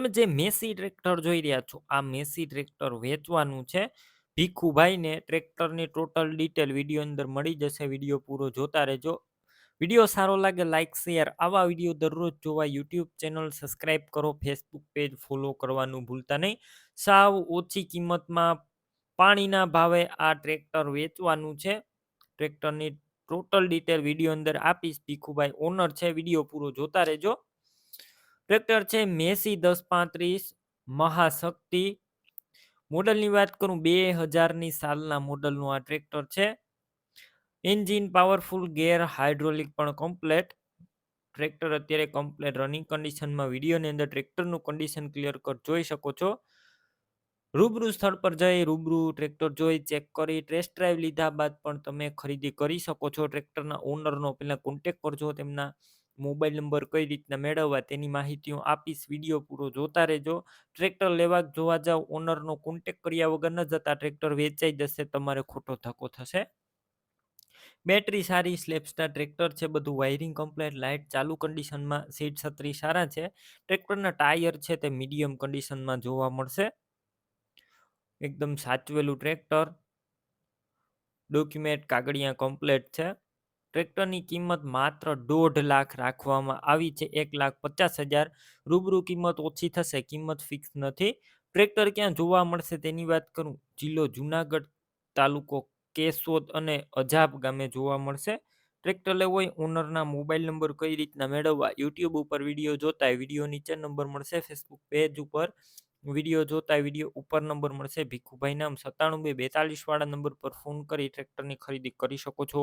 તમે જે Massey tractor જોઈ રહ્યા છો, આ મેસી ટ્રેક્ટર વેચવાનું છે. ભીખુભાઈને ટ્રેક્ટરની ટોટલ ડિટેલ વીડિયો અંદર મળી જશે, વીડિયો પૂરો જોતા રહેજો. વીડિયો સારો લાગે લાઇક શેર, આવા વીડિયો દરરોજ જોવા યુટ્યુબ ચેનલ સબસ્ક્રાઇબ કરો, ફેસબુક પેજ ફોલો કરવાનું ભૂલતા નહીં. સાવ ઓછી કિંમતમાં પાણીના ભાવે આ ટ્રેક્ટર વેચવાનું છે. ટ્રેક્ટરની ટોટલ ડિટેલ વીડિયો અંદર આપીશ. ભીખુભાઈ ઓનર છે, વીડિયો પૂરો જોતા રહેજો. ટ્રેક્ટર છે, મેસી દસ પાંત્રીસ, મહાશક્તિ. મોડલની વાત કરું, બે હજારની સાલના મોડલનું આ ટ્રેક્ટર છે. એન્જિન પાવરફુલ, ગેર હાઇડ્રોલિક પણ કમ્પ્લેટ. ટ્રેક્ટર અત્યારે કમ્પ્લેટ રનિંગ કન્ડિશનમાં, વિડીયોની અંદર ટ્રેક્ટરનું કન્ડિશન ક્લિયર કર, જોઈ શકો છો. રૂબરૂ સ્થળ પર જઈ, રૂબરૂ ટ્રેક્ટર જોઈ, ચેક કરી, ટેસ્ટ ડ્રાઈવ લીધા બાદ પણ તમે ખરીદી કરી શકો છો. ટ્રેક્ટરના ઓનરનો પહેલાં કોન્ટેક કરજો તેમના મોબાઈલ નંબર કઈ રીતના મેળવવા તેની માહિતી હું આપીશ. વીડિયો પૂરો જોતા રહેજો. ટ્રેક્ટર લેવા જોવા જાવ, ઓનરનો કોન્ટેક કર્યા વગર ન જતા ટ્રેક્ટર વેચાઈ જશે, તમારે ખોટો ધક્કો થશે. બેટરી સારી, સ્લેપસ્ટાર ટ્રેક્ટર છે, બધું વાયરિંગ કમ્પ્લેટ લાઇટ ચાલુ કન્ડિશનમાં સીટ છત્રી સારા છે. ટ્રેક્ટરના ટાયર છે, તે મીડિયમ કન્ડિશનમાં જોવા મળશે. એકદમ સાચવેલું ટ્રેક્ટર. ડોક્યુમેન્ટ કાગળિયા કમ્પ્લેટ છે. ટ્રેક્ટરની કિંમત માત્ર દોઢ લાખ રાખવામાં આવી છે. એક લાખ પચાસ હજાર રૂબરૂ કિંમત ઓછી થશે. કિંમત ફિક્સ નથી. ટ્રેક્ટર ક્યાં જોવા મળશે તેની વાત કરું? જિલ્લો જુનાગઢ તાલુકો કેશોદ અને અજાબ ગામે જોવા મળશે. ટ્રેક્ટર લેવો હોય ઓનરના મોબાઈલ નંબર કઈ રીતના મેળવવા? યુટ્યુબ ઉપર વીડિયો જોતા વીડિયો નીચે નંબર મળશે. ફેસબુક પેજ ઉપર વીડિયો જોતા વીડિયો ઉપર નંબર મળશે. ભીખુભાઈ નામ સત્તાણું બે નંબર પર ફોન કરી ટ્રેક્ટરની ખરીદી કરી શકો છો.